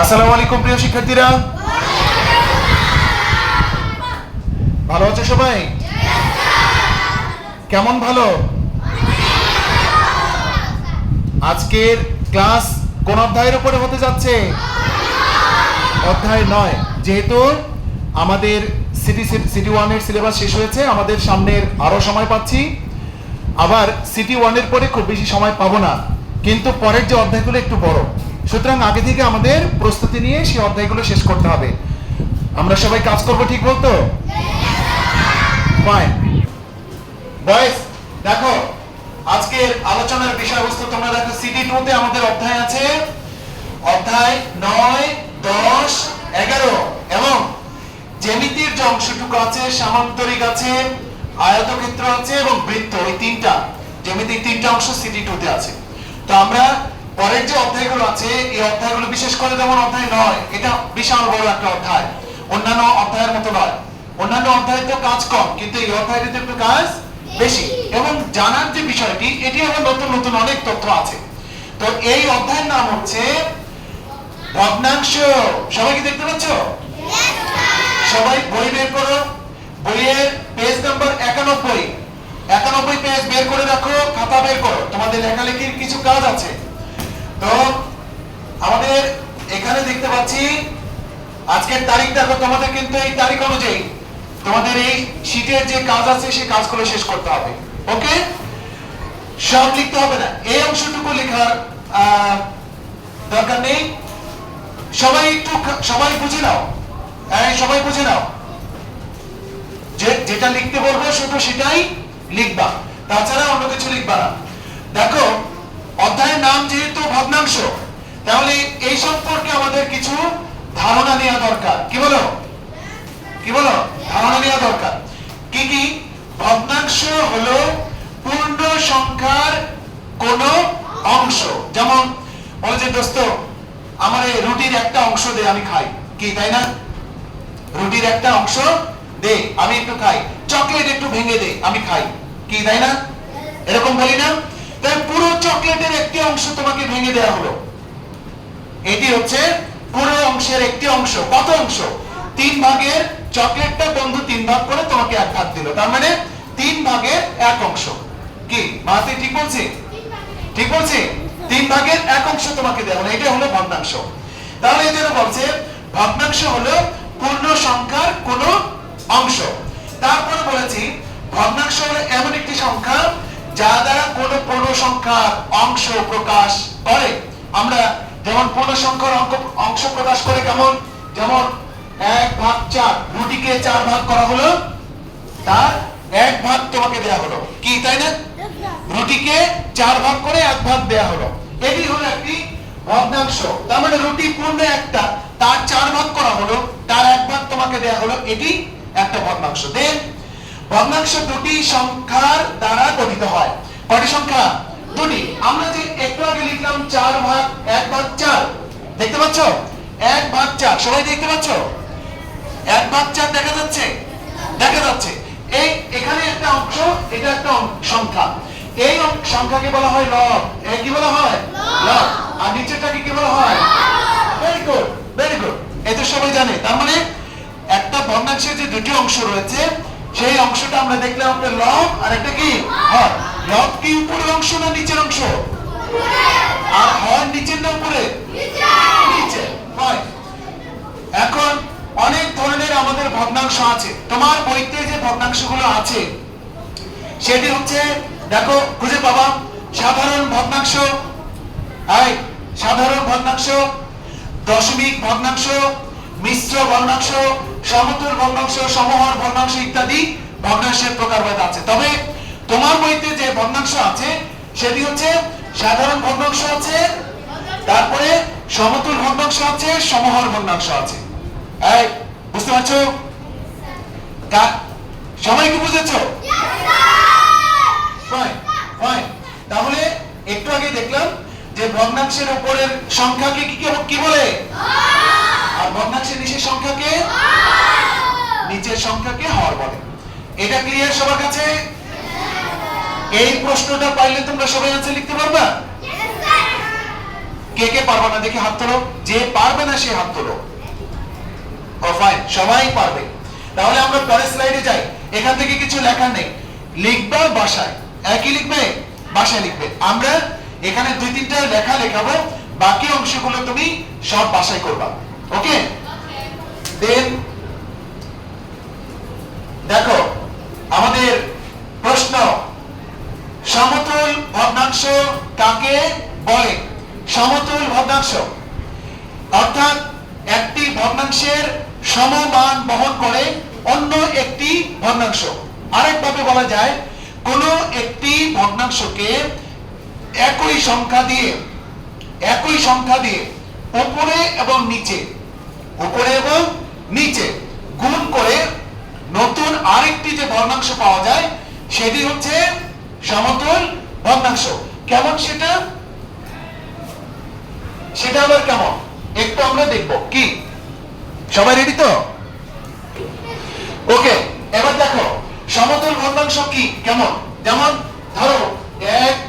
আসসালামু আলাইকুম, প্রিয় শিক্ষার্থীরা। ভালো আছে সবাই? কেমন ভালো? আজকের ক্লাস কোন অধ্যায়ের উপরে হতে যাচ্ছে? অধ্যায় নয়। যেহেতু আমাদের সিটি সিটি ওয়ানের সিলেবাস শেষ হয়েছে, আমাদের সামনের আরও সময় পাচ্ছি। আবার সিটি ওয়ানের পরে খুব বেশি সময় পাবো না। কিন্তু পরের যে অধ্যায়গুলো একটু বড়। সুতরাং আগে থেকে আমাদের প্রস্তুতি নিয়ে সেই অধ্যায়গুলো শেষ করতে হবে। আমরা সবাই কাজ করব ঠিক বলতো? ফাইন দেখো, আজকের আলোচনার বিষয়বস্তু তোমরা দেখো সিটি তে আমাদের অধ্যায় আছে। অধ্যায় নয়, দশ, এগারো এবং জ্যামিতির যে অংশটুকু আছে, সামান্তরিক আছে, আয়তক্ষেত্র আছে এবং বৃত্ত, এই তিনটা। জ্যামিতির তিনটা অংশ সিটি টু তে আছে। তো আমরা পরের যে অধ্যায়গুলো আছে, এই অধ্যায়গুলো বিশেষ করে যেমন অধ্যায় নয়। এটা বিশাল বড় একটা অধ্যায়। অন্যান্য অধ্যায়ের মতো নয়। অন্যান্য অধ্যায়ে তো কাজ কম, কিন্তু এই অধ্যায়টিতে একটু কাজ বেশি। এবং জানার যে বিষয়টি, এটি আবার নতুন নতুন অনেক তথ্য আছে। তো এই অধ্যায়ের নাম হচ্ছে ভগ্নাংশ। সবাই কি দেখতে পাচ্ছ? সবাই বই বের করো। বইয়ের পেজ নাম্বার একানব্বই। একানব্বই পেজ বের করে রাখো, খাতা বের করো। তোমাদের লেখালেখির কিছু কাজ আছে। তো আমাদের এখানে দেখতে পাচ্ছি আজকের তোমাদের কিন্তু এই তারিখ অনুযায়ী তোমাদের এই শীটের যে কাজ আছে, সেই কাজগুলো শেষ করতে হবে। ওকে সব লিখতে হবে না। এই অংশটুকু লেখার দরকার নেই। সবাই একটু সবাই বুঝে নাও। হ্যাঁ সবাই বুঝে নাও। যে, যেটা লিখতে বলব শুধু সেটাই লিখবা। তাছাড়া অন্য কিছু লিখবা না। দেখো অধ্যায়ের নাম যেহেতু ভগ্নাংশ, তাহলে এই সম্পর্কে আমাদের কিছু ধারণা নেওয়া দরকার। কি বলো? কি বলো? ধারণা নেওয়া দরকার। কি কি? ভগ্নাংশ হলো পূর্ণ সংখ্যার কোন অংশ। যেমন, বলে যে দোস্ত, আমার এই রুটির একটা অংশ দে, আমি খাই। কি, তাই না? রুটির একটা অংশ দে, আমি একটু খাই। চকলেট একটু ভেঙে দে, আমি খাই। কি, তাই না? এরকম বলি না? তাই একটি অংশ তোমাকে ভেঙে দেওয়া হলো। এটি হচ্ছে পুরো অংশের একটি অংশ। কত অংশ? তিন ভাগের চকলেটটা বন্ধু তিন ভাগ করে তোমাকে এক ভাগ দিল। তার মানে তিন ভাগের এক অংশ। কি? মাতে ঠিক বলছি? ঠিক বলছি? তিন ভাগের এক অংশ তোমাকে দেওয়া হলো। এটা হলো ভগ্নাংশ। তাহলে এই জন্য বলছে, ভগ্নাংশ হলো পূর্ণ সংখ্যার কোন অংশ। তারপরে বলেছি, ভগ্নাংশ হলো এমন একটি সংখ্যা যা দ্বারা কোন পূর্ণ সংখ্যার অংশ প্রকাশ করে। আমরা যেমন পূর্ণ সংখ্যার অঙ্ক, অংশ প্রকাশ করে কেমন? যেমন এক ভাগ চার রুটিকে চার ভাগ করা হলো, তার এক ভাগ তোমাকে দেয়া হলো। কি, তাই না? রুটিকে চার ভাগ করে এক ভাগ দেয়া হলো। এটি হলো একটি ভগ্নাংশ। তার মানে রুটি পূর্ণ একটা, তার চার ভাগ করা হলো, তার এক ভাগ তোমাকে দেয়া হলো, এটি একটা ভগ্নাংশ। দেন ভগ্নাংশ দুটি সংখ্যার দ্বারা গঠিত হয়। কয়টি সংখ্যা? দুটি। আমরা যে একটু আগে লিখলাম চার ভাগ এক ভাগ চার। দেখতে পাচ্ছ? এক ভাগ চার। সবাই দেখতে পাচ্ছ? এক ভাগ চার দেখা যাচ্ছে? দেখা যাচ্ছে। এই এখানে একটা অংশ এটা একটা সংখ্যা। এই সংখ্যাকে বলা হয় লব। এ কি বলা হয়? লব। আর নিচেরটাকে কি বলা হয়? ভেরি গুড ভেরি গুড এটা সবাই জানে। তার মানে একটা ভগ্নাংশের যে দুটি অংশ রয়েছে সেই অংশটা আমরা দেখলাম একটা লব, আর একটা কি? হর। লব কি উপরের অংশ না নিচের অংশ? আর হর নিচের না উপরে? নিচে। হয় এখন অনেক ধরনের আমাদের ভগ্নাংশ আছে। তোমার বইতে যে ভগ্নাংশগুলো আছে, সেটি হচ্ছে, দেখো, খুঁজে পাবা, সাধারণ ভগ্নাংশ সাধারণ ভগ্নাংশ, দশমিক ভগ্নাংশ মিশ্র ভগ্নাংশ সমতুল ভগ্নাংশ সমহর ভগ্নাংশ ইত্যাদি ভগ্নাংশের প্রকারভেদ আছে তবে তোমার বইতে যে ভগ্নাংশ আছে সেটি হচ্ছে সাধারণ ভগ্নাংশ আছে তারপরে সমতুল ভগ্নাংশ আছে সমহর ভগ্নাংশ আছে। এই বুঝতে পারছ? সবাই কি বুঝেছ. তাহলে একটু আগে দেখলাম যে ভগ্নাংশের উপরের সংখ্যাকে কি কি- কি বলে? আর ভগ্নাংশের নিচের সংখ্যাকে? নিচের সংখ্যাকে হর বলে। এটা ক্লিয়ার সবার কাছে? এই প্রশ্নটা পাইলে তোমরা সবাই আনসার লিখতে পারবা? কে কে পারবে না দেখি হাত তোলো। যে পারবে না সে হাত তোলো। ও ফাইন সবাই পারবে। তাহলে আমরা পরের স্লাইডে যাই। এখান থেকে কিছু লেখা নেই। লিখবা বাসায়। একই লিখবে? বাসায় লিখবে। আমরা এখানে দুই তিনটা লেখা লেখাবো, বাকি অংশগুলো তুমি সব বাসায় করবা। ওকে? দেখো, আমাদের প্রশ্ন, সমতুল ভগ্নাংশ কাকে বলে? সমতুল ভগ্নাংশ। অর্থাৎ একটি ভগ্নাংশের সমমান বহন করে অন্য একটি ভগ্নাংশ। আরেকভাবে বলা যায়, কোন একটি ভগ্নাংশকে একই সংখ্যা দিয়ে, একই সংখ্যা দিয়ে উপরে এবং নিচে, উপরে এবং নিচে গুণ করে নতুন আরেকটি যে ভগ্নাংশ পাওয়া যায়, সেটি হচ্ছে সমতুল ভগ্নাংশ কেমন সেটা? সেটা আবার কেমন? একটু আমরা দেখব। কি? সবাই রেডি তো? ওকে এবার দেখো, সমতল ভগ্নাংশ কি? কেমন? যেমন ধরো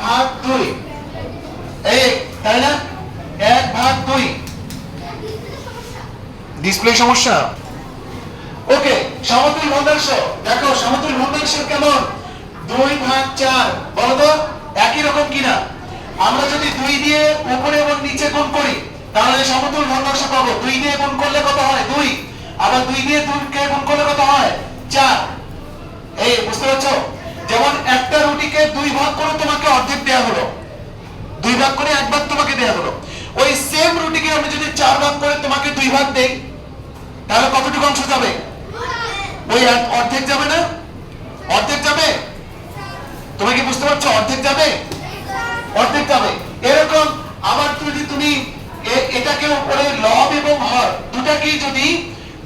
ভাগ দুই। এই, তাই না? এক ভাগ দুই। ডিসপ্লে সমস্যা? ওকে সমতুল ভগ্নাংশ দেখো সমতুল ভগ্নাংশ কেমন? দুই ভাগ চার। বলো তো, একই রকম কিনা? আমরা যদি দুই দিয়ে উপরে এবং নিচে গুণ করি, তাহলে সমতুল ভগ্নাংশ পাবো। দুই দিয়ে গুণ করলে কত হয়? দুই। আবার দুই দিয়ে দুইকে গুণ করলে কত হয়? চার। এই, বুঝতে পারছ? যেমন একটা রুটিকে দুই ভাগ করে তোমাকে অর্ধেক দেয়া হলো। দুই ভাগ করে এক ভাগ তোমাকে দেয়া হলো। ওই সেম রুটিকে আমি যদি চার ভাগ করে তোমাকে দুই ভাগ দেই, তাহলে কতটুকু অংশ যাবে? ওই অর্ধেক যাবে না? অর্ধেক যাবে? তুমি কি বুঝতে পারছ? অর্ধেক যাবে? অর্ধেক যাবে। এরকম আবার যদি তুমি এটাকে উপরে লব এবং হর, দুটাকেই যদি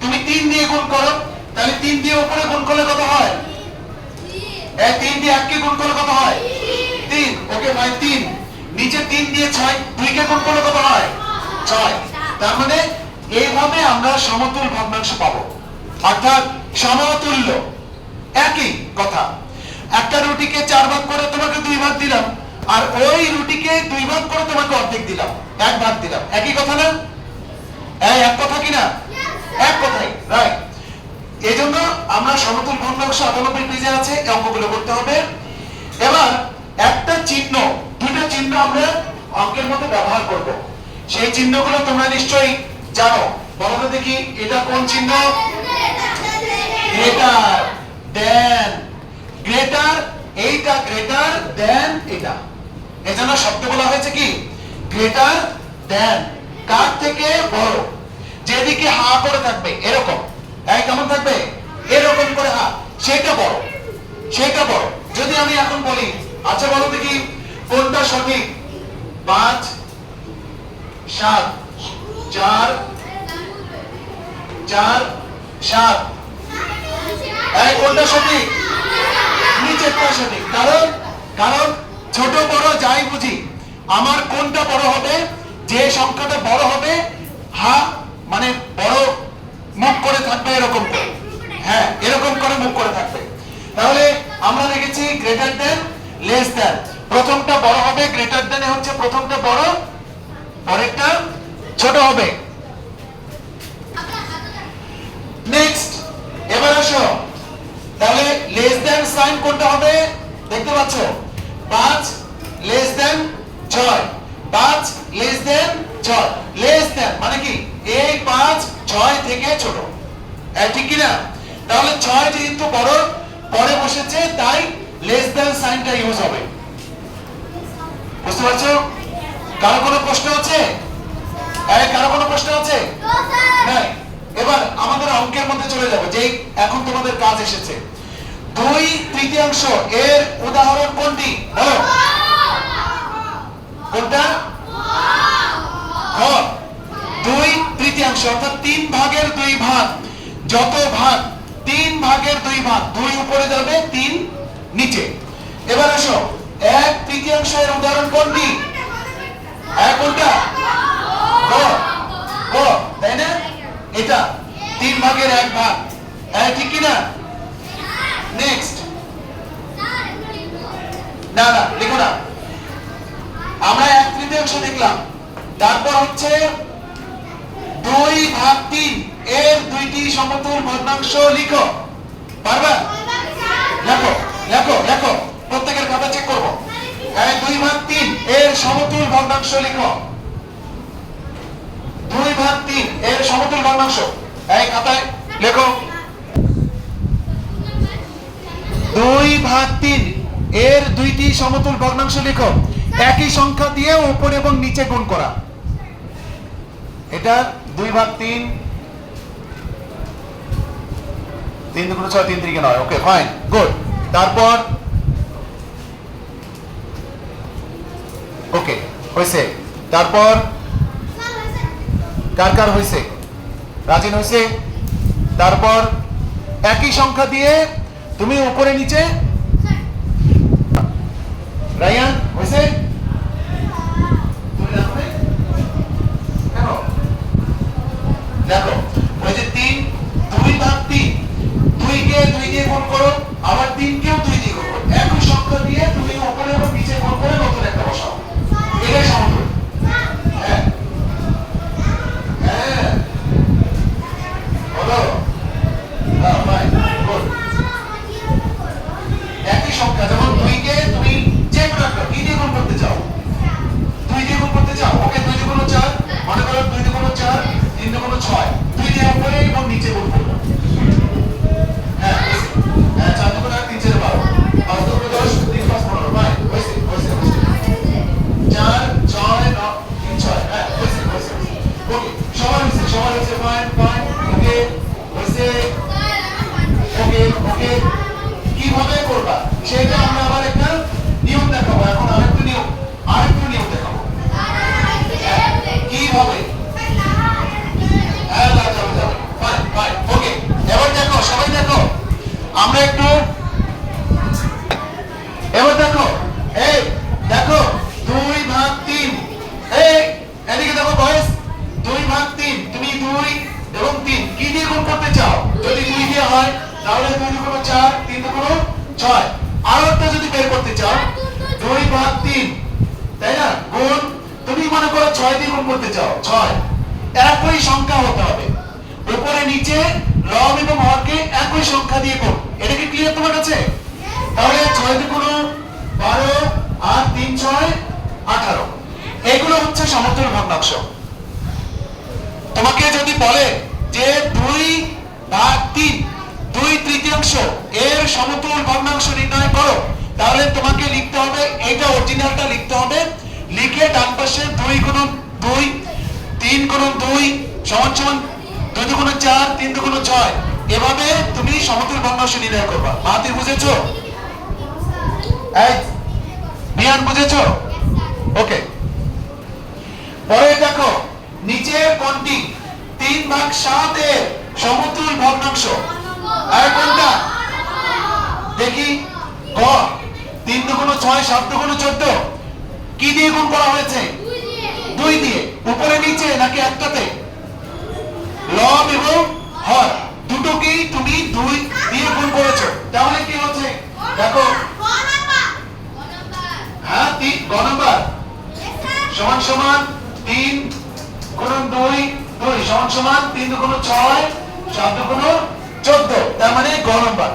তুমি তিন দিয়ে গুণ করো, তাহলে তিন দিয়ে উপরে গুণ করলে কত হয়? এই তিন দিয়ে এককে গুণ করলে কত হয়? তিন। ওকে ভাই তিন। নিচে তিন দিয়ে ছয় দুইকে গুণ করলে কত হয়? ছয়। তার মানে এইভাবে আমরা সমতুল ভগ্নাংশ পাবো। অর্থাৎ সমতুল্য। একই কথা। একটা রুটিকে চার ভাগ করে তোমাকে দুই ভাগ দিলাম আর ওই রুটিকে দুই ভাগ করে তোমাকে অর্ধেক দিলাম এক ভাগ দিলাম। একই কথা না? এক কথা কিনা এক কথাই রাইট এই জন্য আমরা সমতুল ভগ্নাংশ আটানব্বই পেজে আছে, এই অঙ্কগুলো করতে হবে। এবার একটা চিহ্ন দুটো চিহ্ন আমরা অঙ্কের মধ্যে ব্যবহার করব। সেই চিহ্নগুলো তোমরা নিশ্চয়ই জানো। বলো তো দেখি, এটা কোন চিহ্ন? Greater, than. গ্রেটার, এইটা গ্রেটার, দেন এটা। এজন্য শব্দ বলা হয়েছে কি? গ্রেটার, দেন। কার থেকে? বড়। যেদিকে হা করে থাকবে, এরকম। এই কেমন থাকবে? এরকম করে হা, সেটা বড় সেটা বড়। যদি আমি এখন বলি আচ্ছা বলো দেখি, কোনটা সঠিক? পাঁচ, সাত, চার চার, সাত। এই কোনটা সঠিক? নিচেরটা সঠিক। কারণ কারণ ছোট বড় যাই বুঝি, আমার কোনটা বড় হবে, যে সংখ্যাটা বড় হবে হা মানে বড় মুখ করে থাকবে এরকম করে। হ্যাঁ এরকম করে মুখ করে থাকবে। তাহলে আমরা দেখেছি গ্রেটার দেন লেস দেন প্রথমটা বড় হবে গ্রেটার দেন হচ্ছে প্রথমটা বড়, পরেরটা ছোট হবে। নেক্সট এবার আসো। তাহলে লেস দেন সাইন কোনটা হবে? দেখতে পাচ্ছ? পাঁচ লেস দেন ছয়। পাঁচ লেস দেন ছয়। লেস দেন মানে কি? এই পাঁচ, ছয় থেকে ছোট। ঠিক কি না তাহলে ছয় যেহেতু বড়, পরে বসেছে, তাই লেস দেন সাইনটা ইউজ হবে। বুঝতে পারছ? কারও কোনো প্রশ্ন আছে? কারও কোনো প্রশ্ন আছে? এবার আমাদের অঙ্কের মধ্যে চলে যাব যে এখন তোমাদের কাজ এসেছে। দুই তৃতীয়াংশ, এর উদাহরণ কোনটি? বলো। কোনটা? ঘর। দুই তৃতীয়াংশ, অর্থাৎ তিন ভাগের দুই ভাগ। যত ভাগ, তিন ভাগের দুই ভাগ, দুই উপরে যাবে, তিন নিচে। এবার আসো, এক তৃতীয়াংশ এর উদাহরণ কোনটি? এক কোনটা তাই না? এটা, তিন ভাগের এক ভাগ। হ্যাঁ ঠিক কি না? নেক্সট না না দেখো না। আমরা এক তৃতীয়াংশ দেখলাম। তারপর হচ্ছে দুই ভাগ তিন। এর দুইটি সমতুল ভগ্নাংশ লিখো। পারবা? লেখো লেখো লেখো। প্রত্যেকের খাতা চেক করব। এই দুই, ভাগ তিন, এর সমতুল ভগ্নাংশ লিখো। দুই ভাগ তিন, এর সমতুল ভগ্নাংশ। এই খাতায় লেখো। দুই ভাগ তিন, এর দুইটি সমতুল ভগ্নাংশ লিখো। একই সংখ্যা দিয়ে উপর এবং নিচে গুণ করা। এটা দুই ভাগ তিন তিন দুগুণ ছয় তিন তিরিকে নয়। ওকে ফাইন গুড তারপর ওকে হয়েছে। তারপর কার কার হয়েছে? রাজিন হয়েছে। তারপর একই সংখ্যা দিয়ে তুমি উপরে নিচে রায়ান হয়েছে? বলে যে দুই ভাগ তিন দুই তৃতীয়াংশ এর সমতুল ভগ্নাংশ নির্ণয় করো তাহলে তোমাকে লিখতে হবে এইটা অরিজিনালটা লিখতে হবে লিখে ডান পাশে দুই গুণ দুই তিন গুণ দুই সমান সমান দুই দুগুণ চার তিন দুগুণ ছয় এভাবে তুমি সমতুল ভগ্নাংশ নির্ণয় করবা। মাহাতির বুঝেছ? এই বিয়ান বুঝেছ? ওকে পরে দেখো নিচের কোনটি তিন ভাগ সাত এর সমতুল ভগ্নাংশ। আর কোনটা? দেখি। ক তিন দুগুণ ছয়, সাত দুগুণ চোদ্দ। কি দিয়ে গুণ করা হয়েছে? দুই দিয়ে। উপরে নিচে নাকি একটাতে? লব এবং হর। দুটোকেই তুমি দুই দিয়ে গুণ করেছ? তাহলে কি হচ্ছে? দেখো। হ্যাঁ তিন, গ নাম্বার। সমান সমান তিন, গুণন দুই দুই, সমান সমান, তিন দুগুণ ছয়, সাত দুগুণ চোদ্দ। তার মানে গ নাম্বার।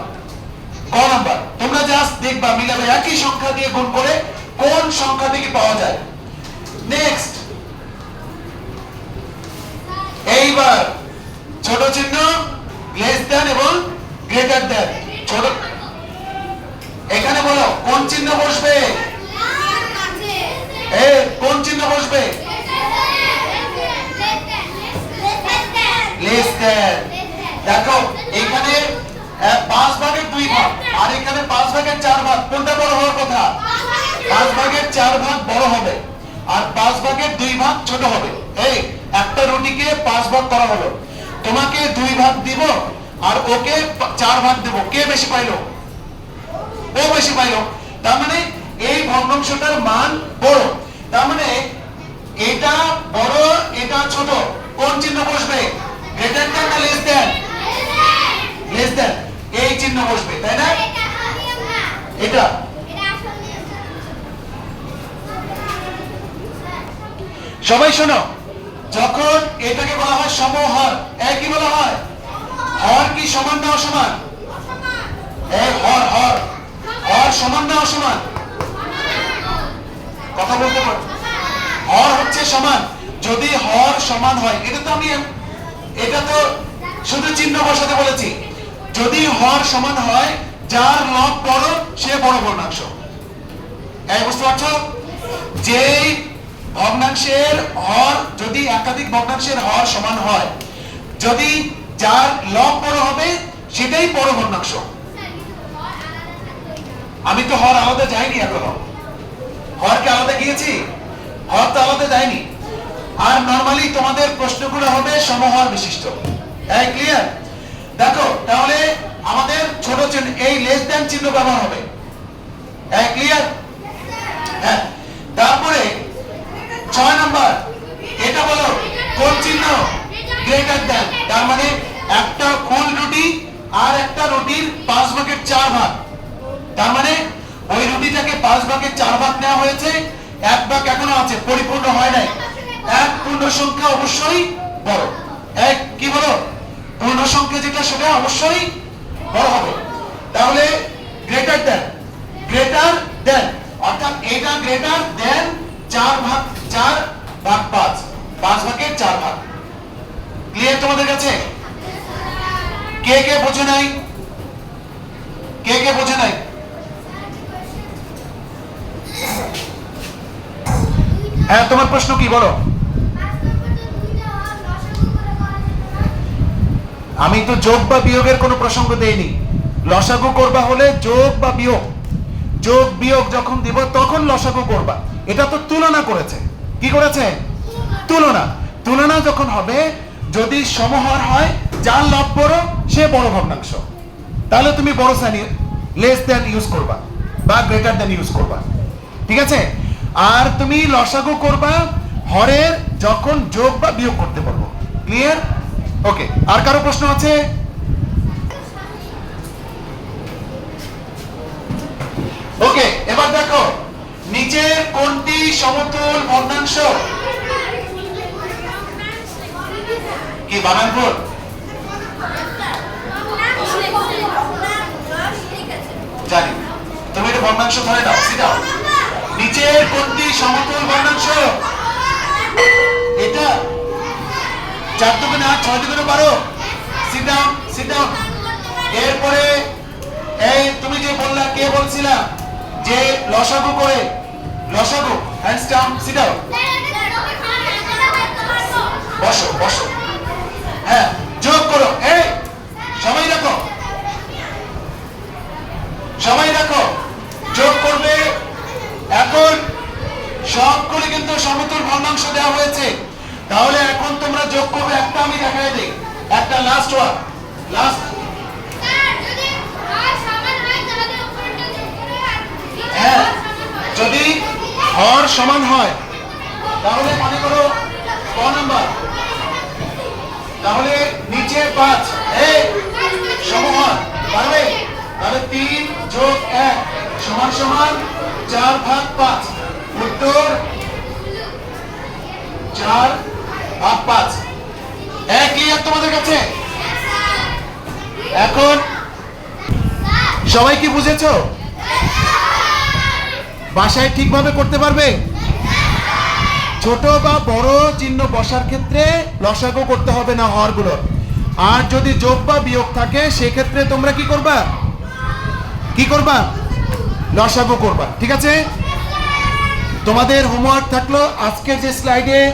গ নাম্বার। তোমরা জাস্ট দেখবা, মিলাবে একই সংখ্যা দিয়ে গুণ করে কোন সংখ্যা থেকে পাওয়া যায়। নেক্সট এইবার ছোট চিহ্ন লেস দেন এবং গ্রেটার দেন ছোট এখানে বলো, কোন চিহ্ন বসবে এ কোন চিহ্ন বসবে লেস দেন। দেখো এখানে পাঁচ ভাগের দুই ভাগ, আর এখানে পাঁচ ভাগের চার ভাগ। কোনটা বড় হওয়ার কথা? পাঁচ ভাগের চার ভাগ বড় হবে, আর পাঁচ ভাগের দুই ভাগ ছোট হবে। এই, একটা রুটিকে পাঁচ ভাগ করা হলো। তোমাকে দুই ভাগ দিব, আর ওকে চার ভাগ দেব। কে বেশি পাইলো? ও বেশি পাইলো। তার মানে এই ভগ্নাংশটার মান বড়। তার মানে এটা বড়, এটা ছোট। কোন চিহ্ন বসবে? গ্রেটার দ্যান না লেস দ্যান লেস দ্যান এই চিহ্ন বসবে তাই না এটা সবাই শোনো যখন এটাকে বলা হয় সমহর এক কি বলা হয়? হর কি সমান না অসমান? এক হর হর হর সমান। না অসমান? কথা বলতে পারো। হর হচ্ছে সমান। যদি হর সমান হয় এটা তো আমি এটা তো শুধু চিহ্ন বসাতে বলেছি। যদি হর সমান হয়, যার লব বড়, সে বড় ভগ্নাংশ। এই বুঝতে পারছ? ভগ্নাংশের হর, যদি একাধিক ভগ্নাংশের হর সমান হয়, যদি যার লব বড় হবে, সেটাই বড় ভগ্নাংশ। আমি তো হর আলাদা যাইনি এখনও। হরকে আলাদা গিয়েছি? হর তো আলাদা যায়নি। আর নরমালি তোমাদের প্রশ্নগুলো হবে সমহর বিশিষ্ট। এই ক্লিয়ার দেখো, তাহলে আমাদের ছোট চিহ্ন, এই লেস দ্যান চিহ্ন ব্যবহার হবে। এই ক্লিয়ার হ্যাঁ। তারপরে ছয় নাম্বার, এটা বলো, কোন চিহ্ন? গ্রেটার দ্যান তার মানে একটা ফুল রুটি আর একটা রুটির পাঁচ ভাগের চার ভাগ। তার মানে ওই রুটিটাকে পাঁচ ভাগের চার ভাগ নেওয়া হয়েছে, এক ভাগ এখনও আছে, পরিপূর্ণ হয় নাই। এক পূর্ণ সংখ্যা অবশ্যই বড়। এক কি বলো পূর্ণ সংখ্যা যেটা, সেটা অবশ্যই বড় হবে। তাহলে গ্রেটার দেন গ্রেটার দেন অর্থাৎ এটা গ্রেটার দেন চার ভাগ চার ভাগ পাঁচ। পাঁচ ভাগের চার ভাগ। ক্লিয়ার তোমাদের কাছে? কে কে বোঝে নাই? কে কে বোঝে নাই? হ্যাঁ তোমার প্রশ্ন কি? বলো। আমি তো যোগ বা বিয়োগের কোনো প্রসঙ্গ দেইনি। লসাগু করবা হলে যোগ বা বিয়োগ। যোগ, বিয়োগ যখন দিব, তখন লসাগু করবা। এটা তো তুলনা করেছে। কি করেছে? তুলনা। তুলনা যখন হবে, যদি সমহর হয়, যার লাভ বড় সে বড় ভগ্নাংশ। তাহলে তুমি বড় শ্রেণি লেস দেন ইউজ করবা বা গ্রেটার দেন ইউজ করবা। ঠিক আছে? আর তুমি লসাগু করবা, হরের যখন যোগ বা বিয়োগ করতে পারব। ক্লিয়ার ওকে, আর কারও প্রশ্ন আছে? ওকে, এবার দেখো, নিচের কোনটি সমতুল ভগ্নাংশ? কি বানানপুর জানি। তুমি এটা ভগ্নাংশ ধরে নাও সিটাও নিচের কোনটি সমতুল ভগ্নাংশ? এটা চার দুগুণে আট, ছয় সিট ডাউন এরপরে, এই তুমি যে বললা, কে বলছিলা? যে লসাগু করে। লসাগু হ্যান্ডস ডাউন বসো বসো। হ্যাঁ যোগ করো। এই, সবাই রাখো সবাই রাখো যোগ করবে। এখন সবগুলি কিন্তু সমতুল ভগ্নাংশ দেওয়া হয়েছে। তাহলে এখন তোমরা যোগ করবে একটা আমি দেখাই দিই। একটা লাস্ট ওয়ান লাস্ট হ্যাঁ যদি হর সমান হয় তাহলে মনে করো ক নাম্বার তাহলে নিচে পাঁচ এই সমহর পারবে? তাহলে তিন যোগ এক সমান সমান চার ভাগ পাঁচ উত্তর চার ভাগ পাঁচ। এক ক্লিয়ার তোমাদের কাছে? এখন? সবাই কি বুঝেছ? বাসায় ঠিকভাবে করতে পারবে? ছোট বা বড় চিহ্ন বসার ক্ষেত্রে লসাগু করতে হবে না হরগুলো। আর যদি যোগ বা বিয়োগ থাকে, সেক্ষেত্রে তোমরা কি করবা? কি করবা? লসাগু করবা। ঠিক আছে? তোমাদের হোমওয়ার্ক থাকল আজকের যে স্লাইডে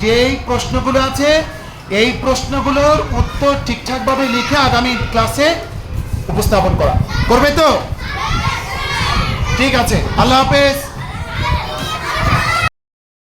যেই প্রশ্নগুলো আছে এই প্রশ্নগুলোর উত্তর ঠিকঠাকভাবে লিখে আগামী ক্লাসে উপস্থাপন করা। করবে তো? ঠিক আছে। আল্লাহ হাফেজ।